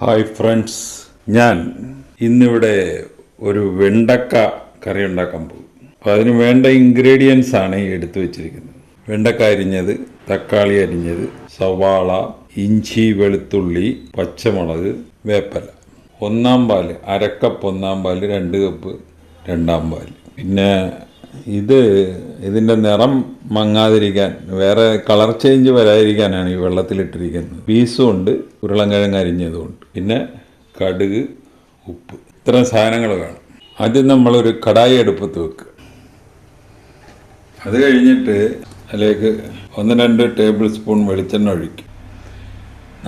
Hi friends ഞാൻ ഇന്നിവിടെ ഒരു വെണ്ടക്ക കറി ഉണ്ടാക്കാൻ പോകും അപ്പോൾ അതിന് വേണ്ട ഇൻഗ്രീഡിയൻസ് ആണ് എടുത്തു വെച്ചിരിക്കുന്നത്. വെണ്ടക്ക അരിഞ്ഞത് തക്കാളി അരിഞ്ഞത് സവാള ഇഞ്ചി വെളുത്തുള്ളി പച്ചമുളക് വേപ്പല. ഒന്നാം പാൽ അരക്കപ്പ് ഒന്നാം പാൽ രണ്ട് കപ്പ് രണ്ടാം പാൽ. പിന്നെ ഇത് ഇതിന്റെ നിറം മങ്ങാതിരിക്കാൻ വേറെ കളർ ചേഞ്ച് വരാതിരിക്കാനാണ് ഈ വെള്ളത്തിലിട്ടിരിക്കുന്നത്. പീസും ഉണ്ട് ഉരുളൻകിഴങ്ങ് അരിഞ്ഞതും ഉണ്ട് പിന്നെ കടുക് ഉപ്പ്. ഇത്തരം സാധനങ്ങൾ വേണം. ആദ്യം നമ്മളൊരു കടായി എടുപ്പത്ത് വെക്കുക അത് കഴിഞ്ഞിട്ട് അതിലേക്ക് ഒന്ന് രണ്ട് ടേബിൾ സ്പൂൺ വെളിച്ചെണ്ണ ഒഴിക്കും.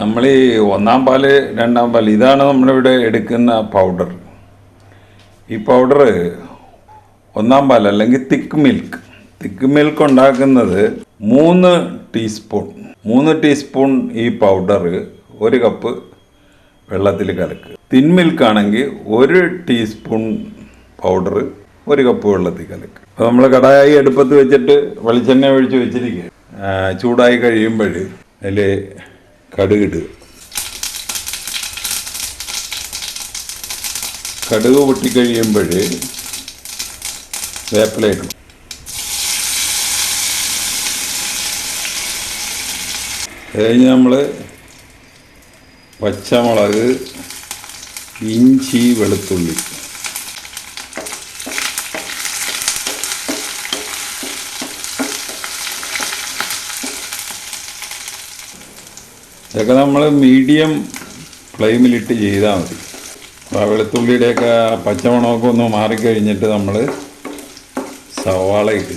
നമ്മൾ ഈ ഒന്നാം പാൽ രണ്ടാം പാൽ ഇതാണ് നമ്മളിവിടെ എടുക്കുന്ന പൗഡർ. ഈ പൗഡർ ഒന്നാം പാൽ അല്ലെങ്കിൽ തിക്ക് മിൽക്ക്. തിക്ക് മിൽക്ക് ഉണ്ടാക്കുന്നത് മൂന്ന് ടീസ്പൂൺ മൂന്ന് ടീസ്പൂൺ ഈ പൗഡർ ഒരു കപ്പ് വെള്ളത്തിൽ കലക്കുക. തിൻ മിൽക്ക് ആണെങ്കിൽ ഒരു ടീസ്പൂൺ പൗഡർ ഒരു കപ്പ് വെള്ളത്തിൽ കലക്കുക. അപ്പോൾ നമ്മൾ കടായി അടുപ്പത്ത് വെച്ചിട്ട് വെളിച്ചെണ്ണ ഒഴിച്ച് വെച്ചിരിക്കുക. ചൂടായി കഴിയുമ്പോൾ അതിൽ കടുകിടുക കടുക് പൊട്ടിക്കഴിയുമ്പോൾ വേപ്പില ഇടണം കഴിഞ്ഞ് നമ്മൾ പച്ചമുളക് ഇഞ്ചി വെളുത്തുള്ളി. ഇതൊക്കെ നമ്മൾ മീഡിയം ഫ്ലെയിമിലിട്ട് ചെയ്താൽ മതി. അപ്പോൾ വെളുത്തുള്ളിയുടെയൊക്കെ പച്ചമുളകൊക്കെ ഒന്ന് മാറിക്കഴിഞ്ഞിട്ട് നമ്മൾ സവാള ഇട്ട്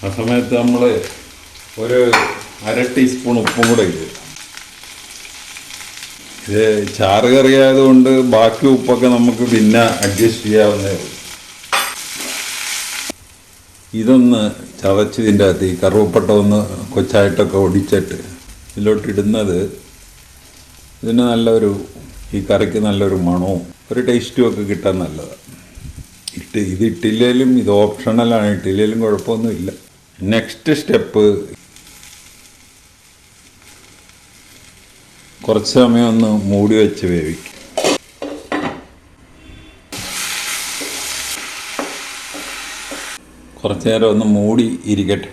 ആ സമയത്ത് നമ്മൾ ഒരു അര ടീസ്പൂൺ ഉപ്പും കൂടെ ഇട്ട് ഇത് ചാറ് കറി ആയതുകൊണ്ട് ബാക്കി ഉപ്പൊക്കെ നമുക്ക് പിന്നെ അഡ്ജസ്റ്റ് ചെയ്യാവുന്നേ ഉള്ളൂ. ഇതൊന്ന് ചതച്ച് ഇതിന്റെ അകത്ത് ഈ കറുവപ്പട്ട ഒന്ന് കൊച്ചായിട്ടൊക്കെ ഒടിച്ചിട്ട് ഇതിലോട്ടിടുന്നത് ഇതിന് നല്ലൊരു ഈ കറിക്ക് നല്ലൊരു മണവും ഒരു ടേസ്റ്റും ഒക്കെ കിട്ടാൻ നല്ലതാണ് ഇട്ട് ഇത് ഇട്ടില്ലേലും ഇത് ഓപ്ഷണലാണ് ഇട്ടില്ലേലും കുഴപ്പമൊന്നുമില്ല. നെക്സ്റ്റ് സ്റ്റെപ്പ് കുറച്ച് സമയം ഒന്ന് മൂടി വെച്ച് വേവിക്കും. കുറച്ച് നേരം ഒന്ന് മൂടി ഇരിക്കട്ടെ.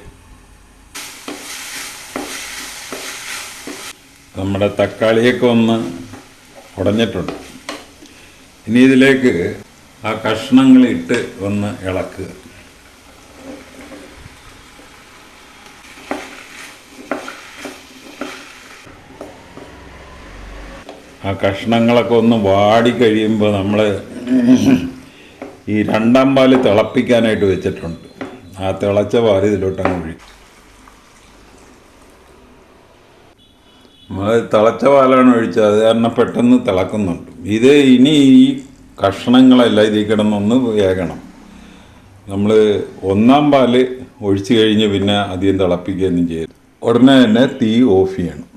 നമ്മുടെ തക്കാളിയൊക്കെ ഒന്ന് ഉടഞ്ഞിട്ടുണ്ട്. ഇനി ഇതിലേക്ക് ആ കഷ്ണങ്ങൾ ഇട്ട് ഒന്ന് ഇളക്കുക ആ കഷ്ണങ്ങളൊക്കെ ഒന്ന് വാടി കഴിയുമ്പോൾ നമ്മൾ ഈ രണ്ടാം പാൽ തിളപ്പിക്കാനായിട്ട് വെച്ചിട്ടുണ്ട്. ആ തിളച്ച പാൽ ഇതിലോട്ട് അങ്ങ് ഒഴിക്കും. നമ്മൾ തിളച്ച പാലാണ് ഒഴിച്ചത് അത് കാരണം പെട്ടെന്ന് തിളക്കുന്നുണ്ട്. ഇത് ഇനി ഈ കഷ്ണങ്ങളെല്ലാം ഇതിൽ കിടന്നൊന്ന് വേകണം. നമ്മൾ ഒന്നാം പാൽ ഒഴിച്ചു കഴിഞ്ഞ് പിന്നെ അധികം തിളപ്പിക്കുകയൊന്നും ചെയ്യരുത്. ഉടനെ തന്നെ തീ ഓഫ് ചെയ്യണം.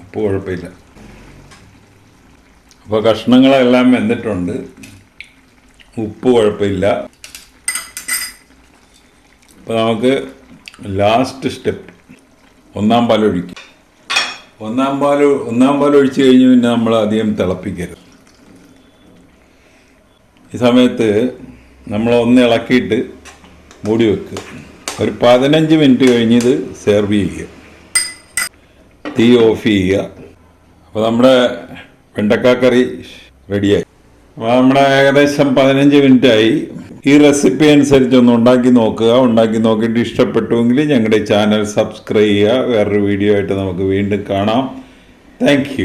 ഉപ്പ് കുഴപ്പമില്ല. അപ്പോൾ കഷ്ണങ്ങളെല്ലാം വെന്തിട്ടുണ്ട്. ഉപ്പ് കുഴപ്പമില്ല. അപ്പോൾ നമുക്ക് ലാസ്റ്റ് സ്റ്റെപ്പ് ഒന്നാം പാൽ ഒഴിക്കും. ഒന്നാം പാൽ ഒന്നാം പാൽ ഒഴിച്ച് കഴിഞ്ഞ് പിന്നെ നമ്മൾ അധികം തിളപ്പിക്കരുത്. ഈ സമയത്ത് നമ്മൾ ഒന്ന് ഇളക്കിയിട്ട് മൂടി വെക്കുക ഒരു പതിനഞ്ച് മിനിറ്റ് കഴിഞ്ഞ് ഇത് സെർവ് ചെയ്യുക. തീ ഓഫ് ചെയ്യുക. അപ്പോൾ നമ്മുടെ വെണ്ടക്കാക്കറി റെഡിയായി നമ്മുടെ ഏകദേശം പതിനഞ്ച് മിനിറ്റായി. ഈ റെസിപ്പി അനുസരിച്ച് ഒന്ന് ഉണ്ടാക്കി നോക്കുക. ഉണ്ടാക്കി നോക്കിയിട്ട് ഇഷ്ടപ്പെട്ടുവെങ്കിൽ ഞങ്ങളുടെ ചാനൽ സബ്സ്ക്രൈബ് ചെയ്യുക. വേറൊരു വീഡിയോ ആയിട്ട് നമുക്ക് വീണ്ടും കാണാം. താങ്ക്